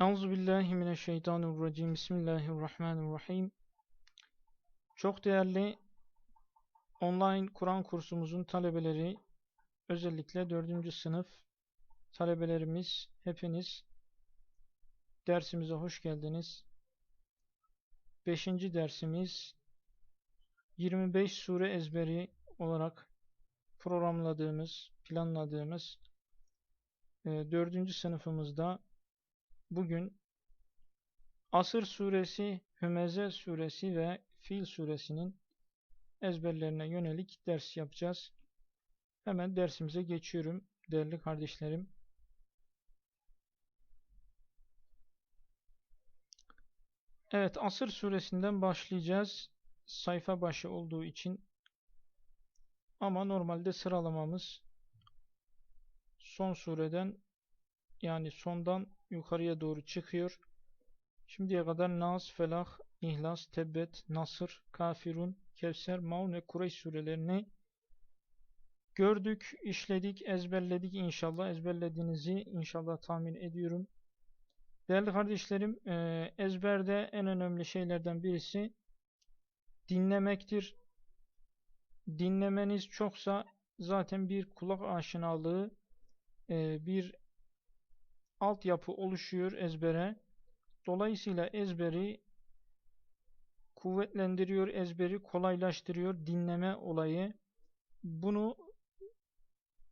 Euzu billahi mineşşeytanirracim. Bismillahirrahmanirrahim. Çok değerli online Kur'an kursumuzun talebeleri, özellikle 4. sınıf talebelerimiz, hepiniz dersimize hoş geldiniz. 5. dersimiz 25 sure ezberi olarak programladığımız, planladığımız 4. E, sınıfımızda Bugün Asır suresi, Hümeze suresi ve Fil suresinin ezberlerine yönelik ders yapacağız. Hemen dersimize geçiyorum değerli kardeşlerim. Evet Asır suresinden başlayacağız. Sayfa başı olduğu için ama normalde sıralamamız son sureden yani sondan yukarıya doğru çıkıyor. Şimdiye kadar Nas, Felah, İhlas, Tebbet, Nasır, Kafirun, Kevser, Maun ve Kureyş surelerini gördük, işledik, ezberledik inşallah. Ezberlediğinizi inşallah tahmin ediyorum. Değerli kardeşlerim, e, ezberde en önemli şeylerden birisi dinlemektir. Dinlemeniz çoksa zaten bir kulak aşinalığı, e, bir altyapı oluşuyor ezbere. Dolayısıyla ezberi kuvvetlendiriyor, ezberi kolaylaştırıyor dinleme olayı. Bunu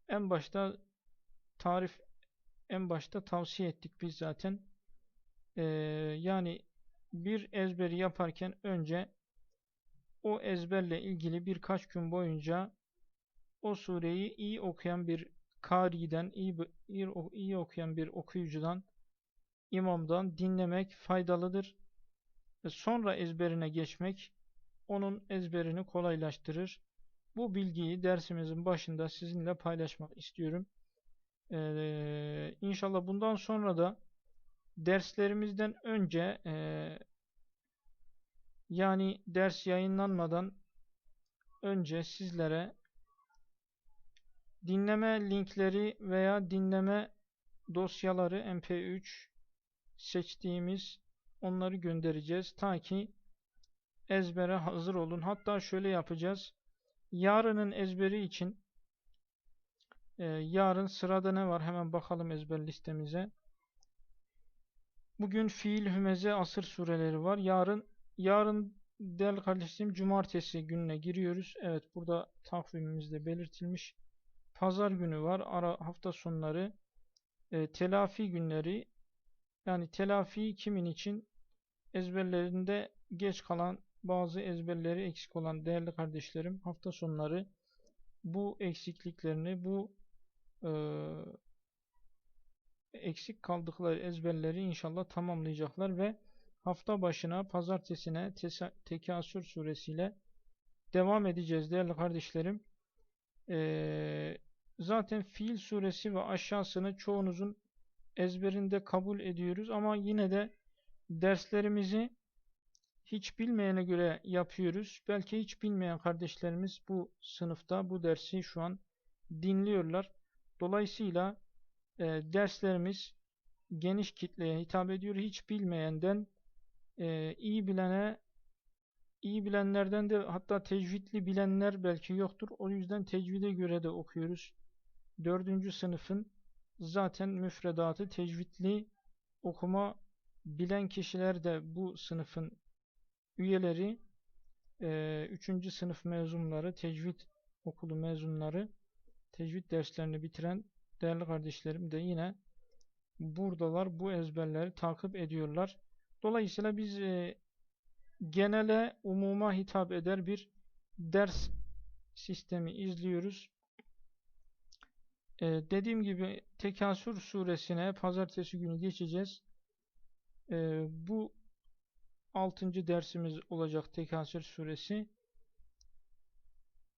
en başta tarif en başta tavsiye ettik biz zaten. Ee, yani bir ezberi yaparken önce o ezberle ilgili birkaç gün boyunca o sureyi iyi okuyan bir Kari'den, iyi, iyi, iyi okuyan bir okuyucudan, imamdan dinlemek faydalıdır. Ve sonra ezberine geçmek onun ezberini kolaylaştırır. Bu bilgiyi dersimizin başında sizinle paylaşmak istiyorum. Ee, inşallah bundan sonra da derslerimizden önce e, yani ders yayınlanmadan önce sizlere dinleme linkleri veya dinleme dosyaları mp3 seçtiğimiz onları göndereceğiz. Ta ki ezbere hazır olun. Hatta şöyle yapacağız. Yarının ezberi için e, yarın sırada ne var? Hemen bakalım ezber listemize. Bugün fiil, hümeze, asır sureleri var. Yarın yarın değerli kardeşlerim cumartesi gününe giriyoruz. Evet burada takvimimizde belirtilmiş. Pazar günü var. Ara hafta sonları. E, telafi günleri. Yani telafi kimin için? Ezberlerinde geç kalan bazı ezberleri eksik olan değerli kardeşlerim hafta sonları bu eksikliklerini, bu e, eksik kaldıkları ezberleri inşallah tamamlayacaklar ve hafta başına pazartesine Tekasür suresiyle devam edeceğiz değerli kardeşlerim. Ee, Zaten fiil suresi ve aşağısını çoğunuzun ezberinde kabul ediyoruz ama yine de derslerimizi hiç bilmeyene göre yapıyoruz. Belki hiç bilmeyen kardeşlerimiz bu sınıfta bu dersi şu an dinliyorlar. Dolayısıyla e, derslerimiz geniş kitleye hitap ediyor. Hiç bilmeyenden e, iyi bilene iyi bilenlerden de hatta tecvidli bilenler belki yoktur. O yüzden tecvide göre de okuyoruz. Dördüncü sınıfın zaten müfredatı tecvidli okuma bilen kişiler de bu sınıfın üyeleri, e, üçüncü sınıf mezunları, tecvid okulu mezunları, tecvid derslerini bitiren değerli kardeşlerim de yine buradalar. Bu ezberleri takip ediyorlar. Dolayısıyla biz e, genele, umuma hitap eder bir ders sistemi izliyoruz. Ee, dediğim gibi Tekasür suresine pazartesi günü geçeceğiz. Ee, bu 6. dersimiz olacak Tekasür suresi.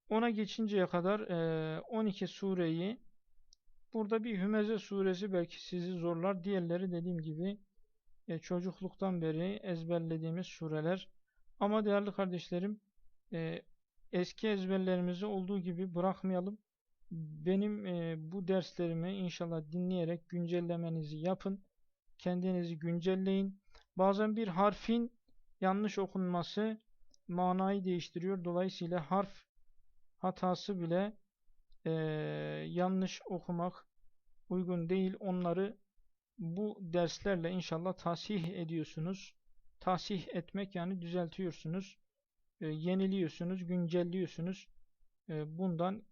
Ona geçinceye kadar e, 12 sureyi burada bir Hümeze suresi belki sizi zorlar. Diğerleri dediğim gibi e, çocukluktan beri ezberlediğimiz sureler. Ama değerli kardeşlerim e, eski ezberlerimizi olduğu gibi bırakmayalım benim e, bu derslerimi inşallah dinleyerek güncellemenizi yapın. kendinizi güncelleyin. Bazen bir harfin yanlış okunması manayı değiştiriyor. Dolayısıyla harf hatası bile e, yanlış okumak uygun değil. Onları bu derslerle inşallah tasih ediyorsunuz. Tasih etmek yani düzeltiyorsunuz. E, yeniliyorsunuz, güncelliyorsunuz. E, bundan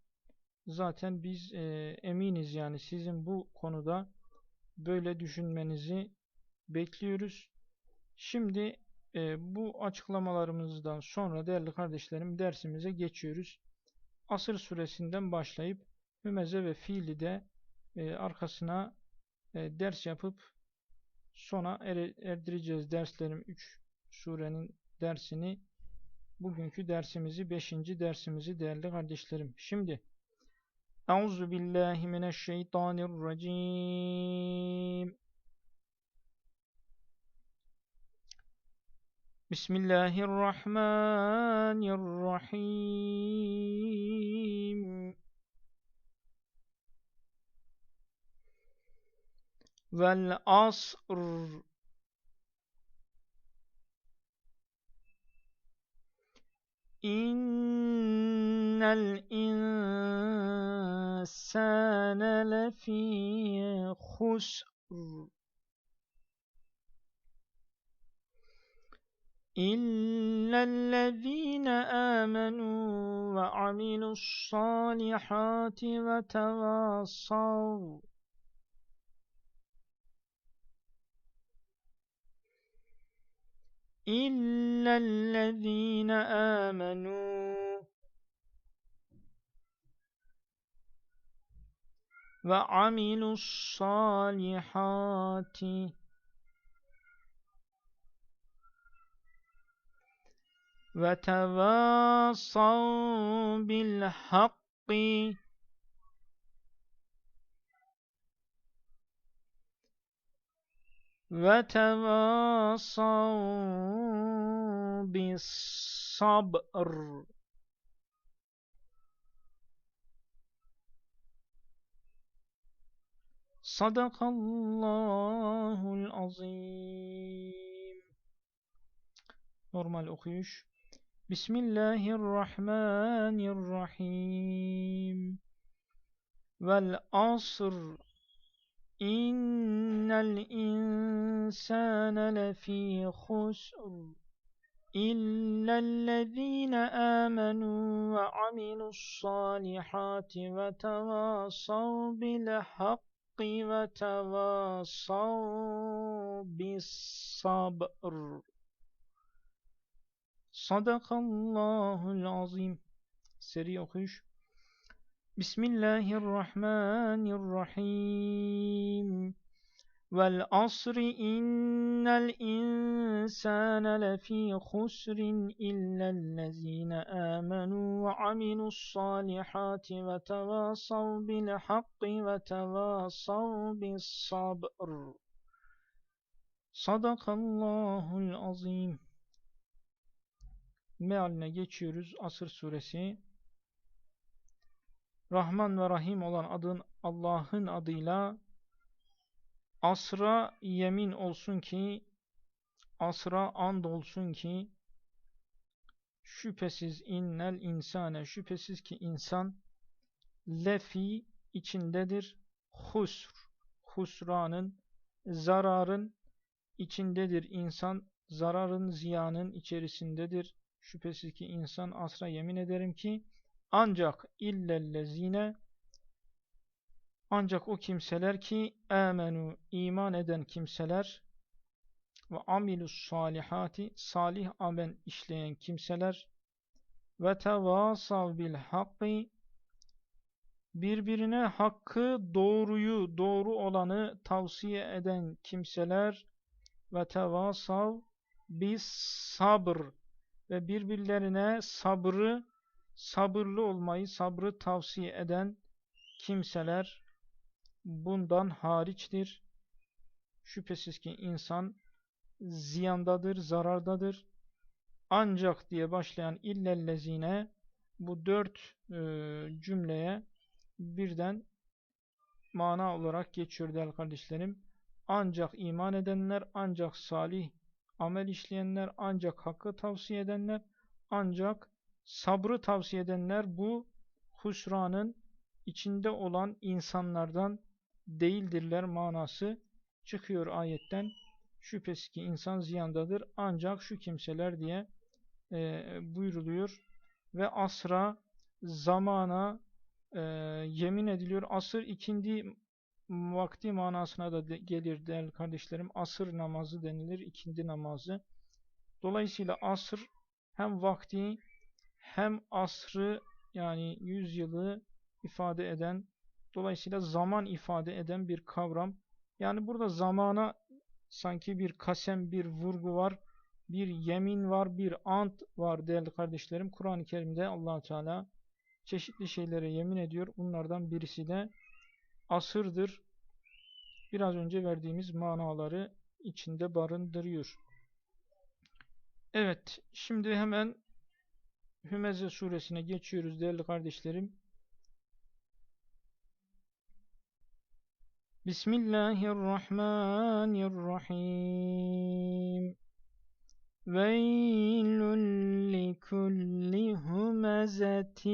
zaten biz e, eminiz yani sizin bu konuda böyle düşünmenizi bekliyoruz. Şimdi e, bu açıklamalarımızdan sonra değerli kardeşlerim dersimize geçiyoruz. Asır suresinden başlayıp hümeze ve fiili de e, arkasına e, ders yapıp sona er erdireceğiz derslerim 3 surenin dersini bugünkü dersimizi 5. dersimizi değerli kardeşlerim. Şimdi Euzu billahi mineşşeytanirracim. Bismillahirrahmanirrahim. Vel asr İnnel insâne lefî husr إلا الذين آمنوا وعملوا الصالحات وتواصوا إلا الذين آمنوا وعملوا الصالحات. وتواصوا بالحق. وتواصوا بالصبر. صدق الله العظيم. نورمال أوخيوش. بسم الله الرحمن الرحيم. والأصر إن الإنسان لفي خسر. إلا الذين آمنوا وعملوا الصالحات وتواصوا بالحق. Tevâsav bis sabr Sadakallahul azim. Seri okuyuş. Bismillahirrahmanirrahim. Vel asri innel insane lefî husrin illellezîne âmenû ve amilussâlihâti ve tevâsav bil hakkı ve tevâsav bis sabr. Sadakallahul azim mealine geçiyoruz. Asır suresi. Rahman ve Rahim olan adın Allah'ın adıyla asra yemin olsun ki asra and olsun ki şüphesiz innel insane şüphesiz ki insan lefi içindedir. Husr husranın zararın içindedir. İnsan zararın ziyanın içerisindedir. Şüphesiz ki insan asra yemin ederim ki ancak illellezine ancak o kimseler ki amenu iman eden kimseler ve amilus salihati salih amel işleyen kimseler ve tevasav bil hakkı birbirine hakkı doğruyu doğru olanı tavsiye eden kimseler ve tevasav bis sabr ve birbirlerine sabrı, sabırlı olmayı, sabrı tavsiye eden kimseler bundan hariçtir. Şüphesiz ki insan ziyandadır, zarardadır. Ancak diye başlayan illellezine bu dört e, cümleye birden mana olarak geçiyor değerli kardeşlerim. ancak iman edenler, ancak salih amel işleyenler, ancak hakkı tavsiye edenler, ancak sabrı tavsiye edenler bu husranın içinde olan insanlardan değildirler manası çıkıyor ayetten. Şüphesiz ki insan ziyandadır ancak şu kimseler diye e, buyruluyor. Ve asra, zamana e, yemin ediliyor. Asır ikindi vakti manasına da de, gelir değerli kardeşlerim. Asır namazı denilir, ikindi namazı. Dolayısıyla asır hem vakti hem asrı yani yüzyılı ifade eden, dolayısıyla zaman ifade eden bir kavram. Yani burada zamana sanki bir kasem, bir vurgu var, bir yemin var, bir ant var değerli kardeşlerim. Kur'an-ı Kerim'de allah Teala çeşitli şeylere yemin ediyor. Bunlardan birisi de asırdır. Biraz önce verdiğimiz manaları içinde barındırıyor. Evet, şimdi hemen Hümeze suresine geçiyoruz değerli kardeşlerim. بسم الله الرحمن الرحيم. ويل لكل همزة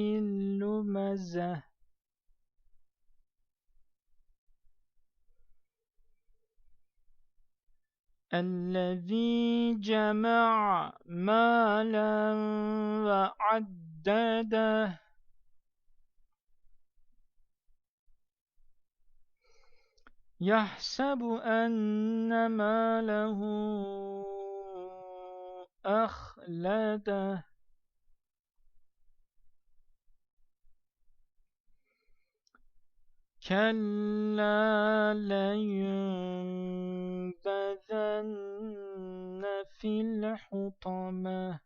لمزة. الذي جمع مالا وعدده. يحسب أن ماله أخلده. كلا لينبذن في الحطمة.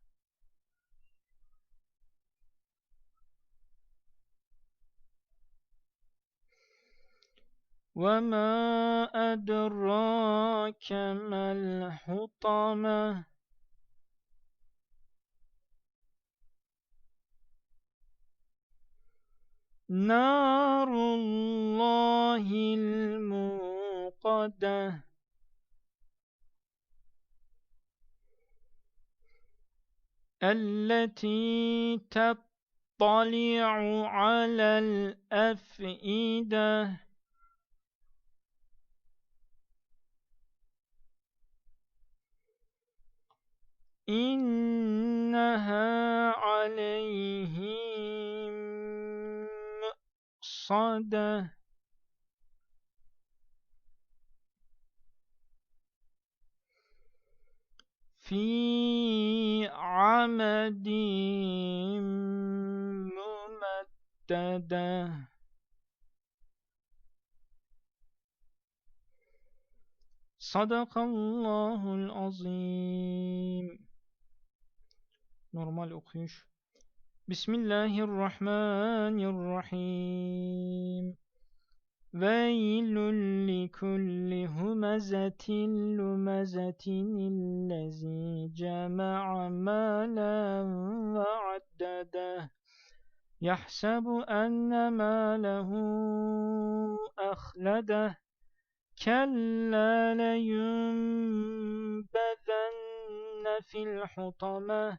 وما أدراك ما الحطمة؟ نار الله الموقدة. التي تطلع على الأفئدة. إنها عليهم صدى في عمد ممتدة صدق الله العظيم. Normal okuyuş. Bismillahirrahmanirrahim. Veylül likulli humezetin lumezetin illezi cema'a malen ve addedeh. Yahsebu enne mâlehu ahledeh. كلا لينبذن في الحطمة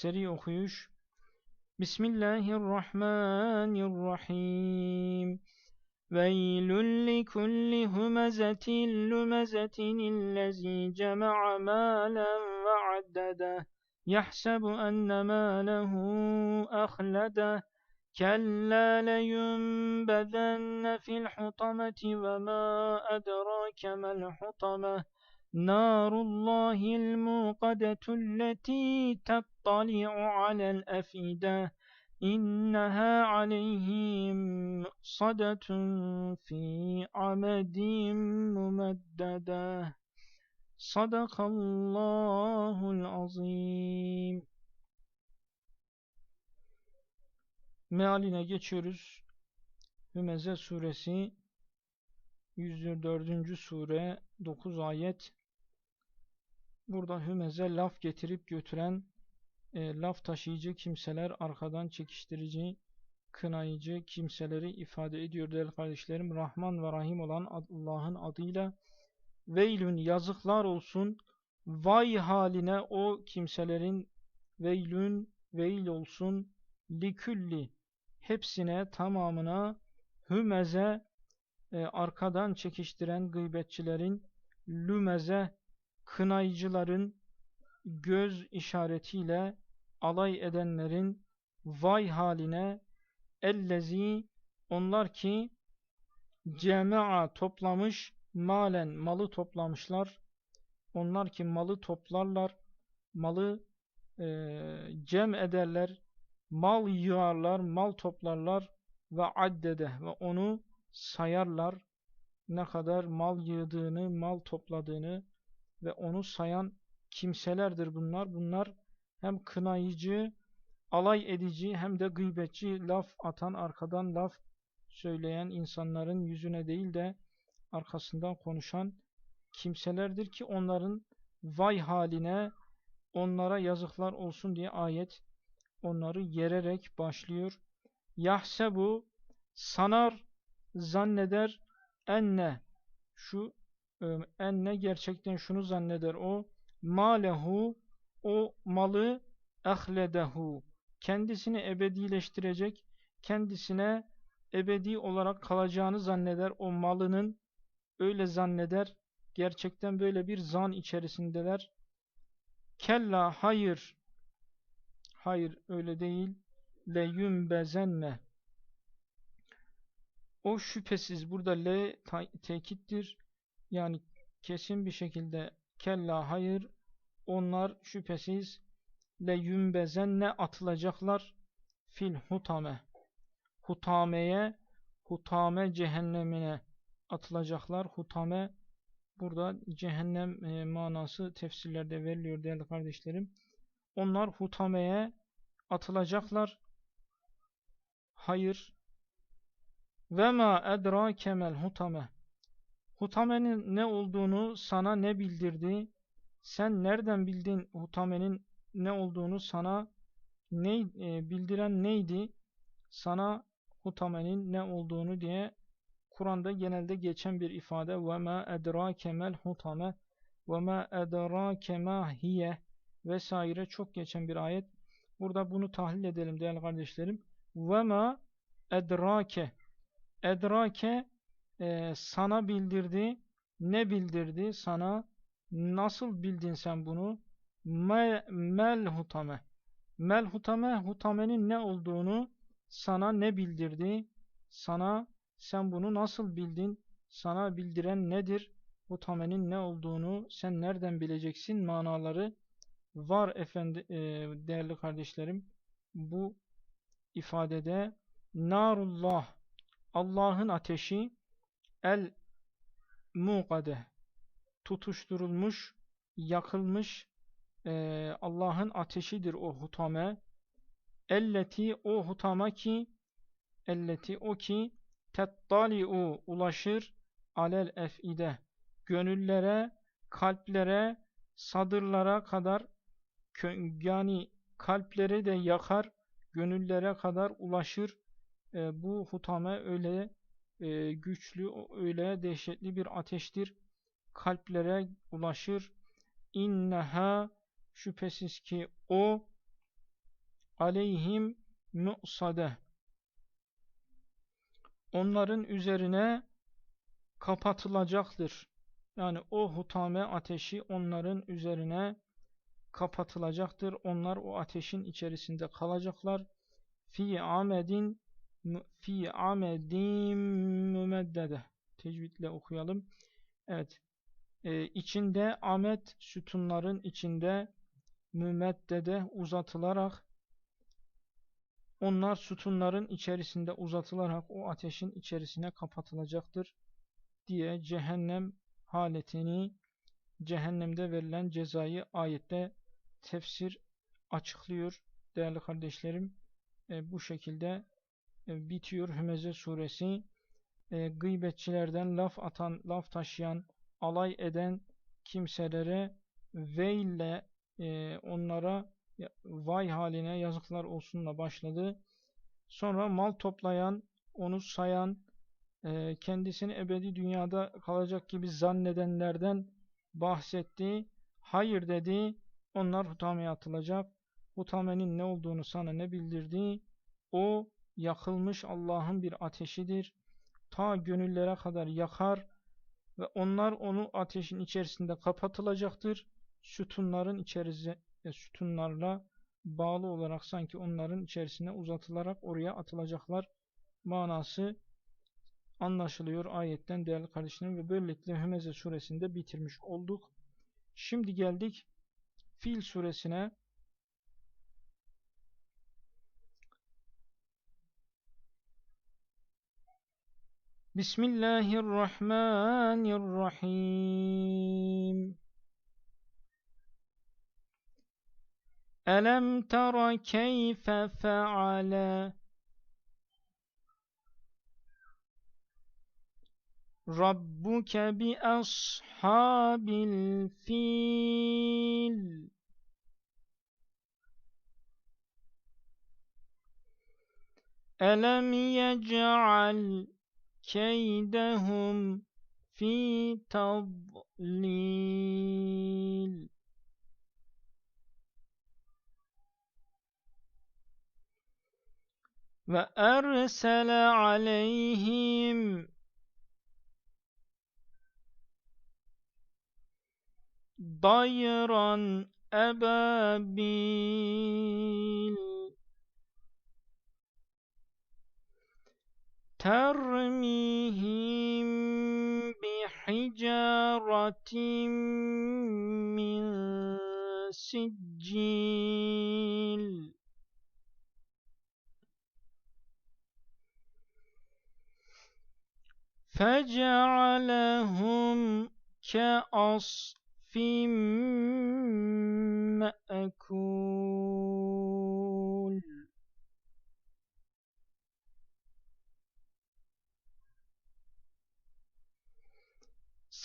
seri okuyuş. Bismillahirrahmanirrahim. ويل لكل همزة لمزة الذي جمع مالا وعدده يحسب أن ماله أخلده كلا لينبذن في الحطمة وما أدراك ما الحطمة نار الله الموقدة التي تطلع على الأفئدة إنها عليهم صدة في عمد ممددة Sadakallahul azim. Mealine geçiyoruz. Hümeze suresi 104. sure 9 ayet. Burada hümeze laf getirip götüren e, laf taşıyıcı kimseler arkadan çekiştirici kınayıcı kimseleri ifade ediyor değerli kardeşlerim. Rahman ve Rahim olan Allah'ın adıyla veylün yazıklar olsun vay haline o kimselerin veylün veil olsun likülli hepsine tamamına hümeze e, arkadan çekiştiren gıybetçilerin lümeze kınayıcıların göz işaretiyle alay edenlerin vay haline ellezi onlar ki cema'a toplamış malen malı toplamışlar. Onlar ki malı toplarlar malı e, cem ederler mal yığarlar mal toplarlar ve addede ve onu sayarlar. Ne kadar mal yığdığını mal topladığını ve onu sayan kimselerdir bunlar bunlar hem kınayıcı alay edici hem de gıybetçi laf atan arkadan laf söyleyen insanların yüzüne değil de arkasından konuşan kimselerdir ki onların vay haline onlara yazıklar olsun diye ayet onları yererek başlıyor. Yahsebu sanar zanneder enne şu enne gerçekten şunu zanneder o malehu o malı ehledehu kendisini ebedileştirecek, kendisine ebedi olarak kalacağını zanneder. O malının öyle zanneder. Gerçekten böyle bir zan içerisindeler. Kella hayır. Hayır öyle değil. Le yumbezenne. O şüphesiz burada le tekittir. Yani kesin bir şekilde kella hayır onlar şüphesiz le yumbezenne atılacaklar fil hutame hutameye hutame cehennemine atılacaklar. Hutame burada cehennem e, manası tefsirlerde veriliyor değerli kardeşlerim. Onlar hutameye atılacaklar. Hayır. Ve ma edrakemel hutame. Hutamenin ne olduğunu sana ne bildirdi? Sen nereden bildin hutamenin ne olduğunu sana ne e, bildiren neydi? Sana hutamenin ne olduğunu diye Kur'an'da genelde geçen bir ifade ve ma edrakemel hutame ve ma edrake ma hiye vesaire çok geçen bir ayet. Burada bunu tahlil edelim değerli kardeşlerim. Ve ma edrake edrake e, sana bildirdi. Ne bildirdi sana? Nasıl bildin sen bunu? mel hutame. Mel hutame, hutamenin ne olduğunu sana ne bildirdi? Sana sen bunu nasıl bildin? Sana bildiren nedir? Hutamenin ne olduğunu sen nereden bileceksin? Manaları var efendi e, değerli kardeşlerim. Bu ifadede narullah Allah'ın ateşi el muqade tutuşturulmuş, yakılmış e, Allah'ın ateşidir o hutame. Elleti o hutama ki elleti o ki tettali'u ulaşır alel ef'ide gönüllere, kalplere, sadırlara kadar yani kalpleri de yakar, gönüllere kadar ulaşır. E, bu hutame öyle e, güçlü, öyle dehşetli bir ateştir. Kalplere ulaşır. İnneha Şüphesiz ki o aleyhim mu'sade onların üzerine kapatılacaktır. Yani o hutame ateşi onların üzerine kapatılacaktır. Onlar o ateşin içerisinde kalacaklar. Fi amedin fi amedin mümeddede. Tecvidle okuyalım. Evet. Ee, içinde amet sütunların içinde mümeddede uzatılarak onlar sütunların içerisinde uzatılarak o ateşin içerisine kapatılacaktır diye cehennem haletini cehennemde verilen cezayı ayette tefsir açıklıyor. Değerli kardeşlerim e, bu şekilde bitiyor Hümeze suresi. E, gıybetçilerden laf atan, laf taşıyan, alay eden kimselere veille e, onlara vay haline yazıklar olsunla başladı. Sonra mal toplayan, onu sayan, e, kendisini ebedi dünyada kalacak gibi zannedenlerden bahsetti. Hayır dedi, onlar hutameye atılacak. Hutamenin ne olduğunu sana ne bildirdi? O yakılmış Allah'ın bir ateşidir. Ta gönüllere kadar yakar ve onlar onu ateşin içerisinde kapatılacaktır. Sütunların içerisinde sütunlarla bağlı olarak sanki onların içerisine uzatılarak oraya atılacaklar manası anlaşılıyor ayetten değerli kardeşlerim ve böylelikle Hümeze suresinde bitirmiş olduk. Şimdi geldik Fil suresine. Bismillahirrahmanirrahim. Elem tera keyfe feale Rabbuke bi ashabil fil Elem yec'al keydehum fi tadlil ve ersele aleyhim dayran ebabil ترميهم بحجارة من سجيل. فجعلهم كأصف مأكول.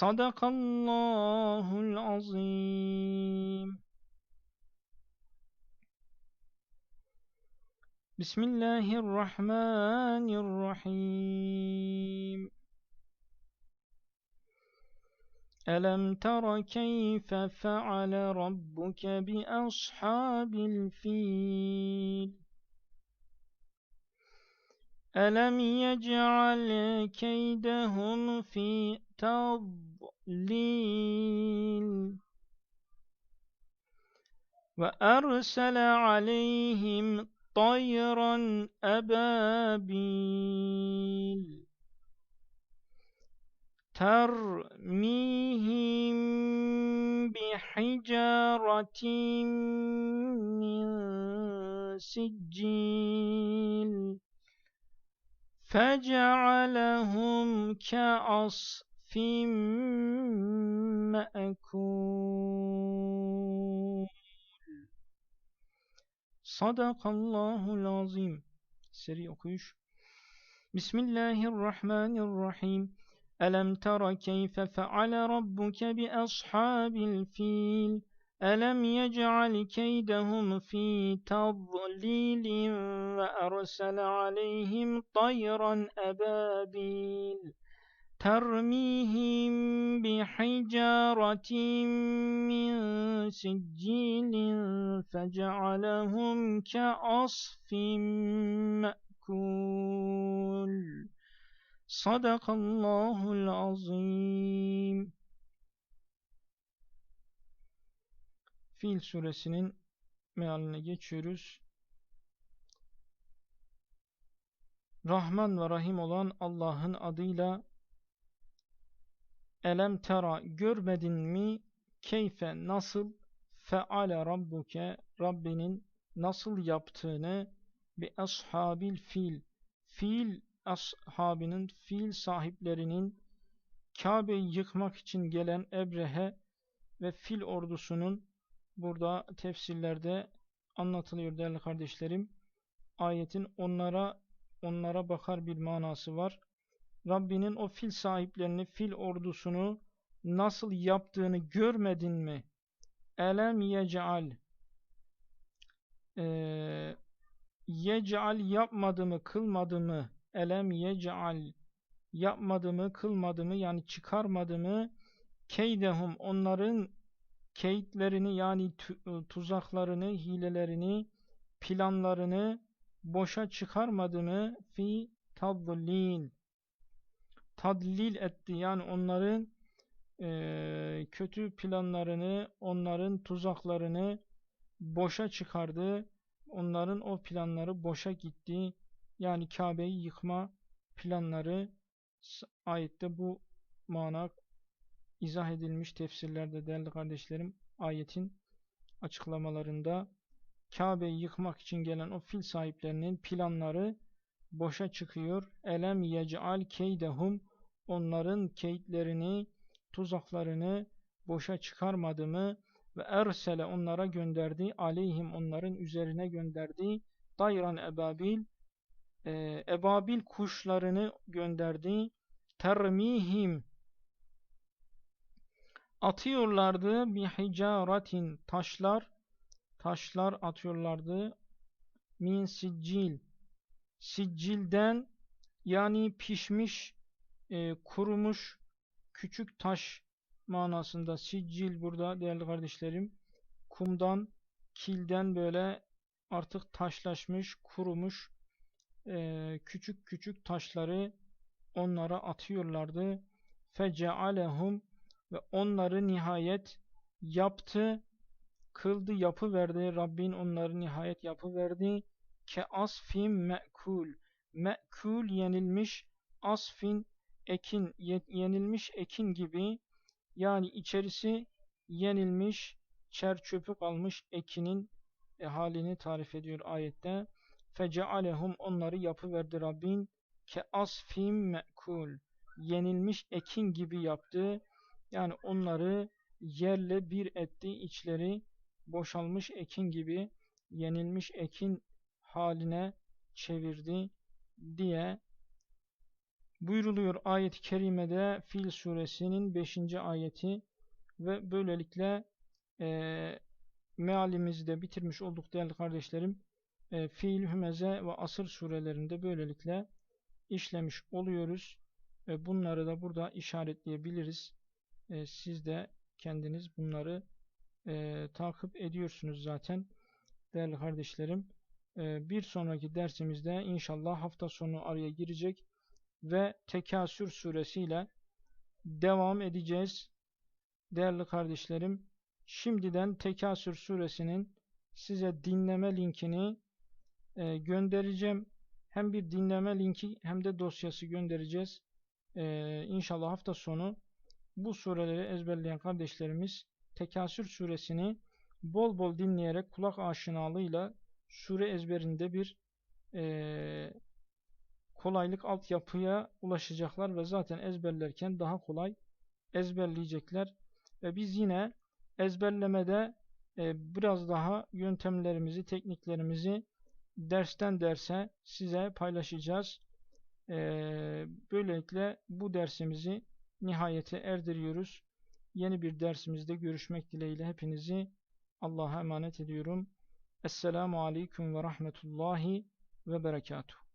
صدق الله العظيم. بسم الله الرحمن الرحيم. ألم تر كيف فعل ربك بأصحاب الفيل؟ ألم يجعل كيدهم في تضليل وأرسل عليهم طيرا أبابيل. ترميهم بحجارة من سجيل. فجعلهم كعصف فيما أكون. صدق الله العظيم. سري أكوش بسم الله الرحمن الرحيم. ألم تر كيف فعل ربك بأصحاب الفيل؟ ألم يجعل كيدهم في تضليل وأرسل عليهم طيرا أبابيل؟ ترميهم بحجارة من سجيل فجعلهم كأصف مأكول Sadakallahul azim. Fil suresinin mealine geçiyoruz. Rahman ve Rahim olan Allah'ın adıyla Elem tera görmedin mi keyfe nasıl feale rabbuke Rabbinin nasıl yaptığını bi ashabil fil fil ashabinin, fiil sahiplerinin Kabe'yi yıkmak için gelen Ebrehe ve fil ordusunun burada tefsirlerde anlatılıyor değerli kardeşlerim. Ayetin onlara onlara bakar bir manası var. Rabbinin o fil sahiplerini, fil ordusunu nasıl yaptığını görmedin mi? Elem yec'al ee, yec'al yapmadı mı, kılmadı mı? Elem yec'al yapmadı mı, kılmadı mı? Yani çıkarmadı mı? Keydehum onların keyitlerini yani tuzaklarını, hilelerini, planlarını boşa çıkarmadı mı? Fi tadlil tadlil etti. Yani onların e, kötü planlarını, onların tuzaklarını boşa çıkardı. Onların o planları boşa gitti. Yani Kabe'yi yıkma planları ayette bu mana izah edilmiş tefsirlerde değerli kardeşlerim ayetin açıklamalarında Kabe'yi yıkmak için gelen o fil sahiplerinin planları boşa çıkıyor. Elem yec'al keydehum onların keyitlerini, tuzaklarını boşa çıkarmadı mı? Ve ersele onlara gönderdi, aleyhim onların üzerine gönderdi. Dayran ebabil, e, ebabil kuşlarını gönderdi. Termihim, atıyorlardı bir hicaratin taşlar, taşlar atıyorlardı. Min siccil, siccilden yani pişmiş e, kurumuş küçük taş manasında siccil burada değerli kardeşlerim. Kumdan kilden böyle artık taşlaşmış kurumuş e, küçük küçük taşları onlara atıyorlardı. Fecealehum ve onları nihayet yaptı kıldı yapı verdi Rabbin onları nihayet yapı verdi ke asfim me'kul. Me'kul yenilmiş asfin ekin, yenilmiş ekin gibi yani içerisi yenilmiş, çer çöpü kalmış ekinin e, halini tarif ediyor ayette. Fecealehum onları yapıverdi Rabbin ke asfim me'kul yenilmiş ekin gibi yaptı. Yani onları yerle bir etti. içleri boşalmış ekin gibi yenilmiş ekin haline çevirdi diye buyruluyor ayet-i kerimede Fil suresinin 5. ayeti ve böylelikle e, mealimizi de bitirmiş olduk değerli kardeşlerim. E, Fiil, Hümeze ve Asır surelerinde böylelikle işlemiş oluyoruz. E, bunları da burada işaretleyebiliriz. E, siz de kendiniz bunları e, takip ediyorsunuz zaten değerli kardeşlerim. E, bir sonraki dersimizde inşallah hafta sonu araya girecek ve Tekasür suresiyle devam edeceğiz. Değerli kardeşlerim, şimdiden Tekasür suresinin size dinleme linkini e, göndereceğim. Hem bir dinleme linki hem de dosyası göndereceğiz. E, inşallah hafta sonu bu sureleri ezberleyen kardeşlerimiz Tekasür suresini bol bol dinleyerek kulak aşinalığıyla sure ezberinde bir e, kolaylık altyapıya ulaşacaklar ve zaten ezberlerken daha kolay ezberleyecekler. Ve biz yine ezberlemede e, biraz daha yöntemlerimizi, tekniklerimizi dersten derse size paylaşacağız. E, böylelikle bu dersimizi nihayete erdiriyoruz. Yeni bir dersimizde görüşmek dileğiyle hepinizi Allah'a emanet ediyorum. Esselamu Aleyküm ve Rahmetullahi ve Berekatuhu.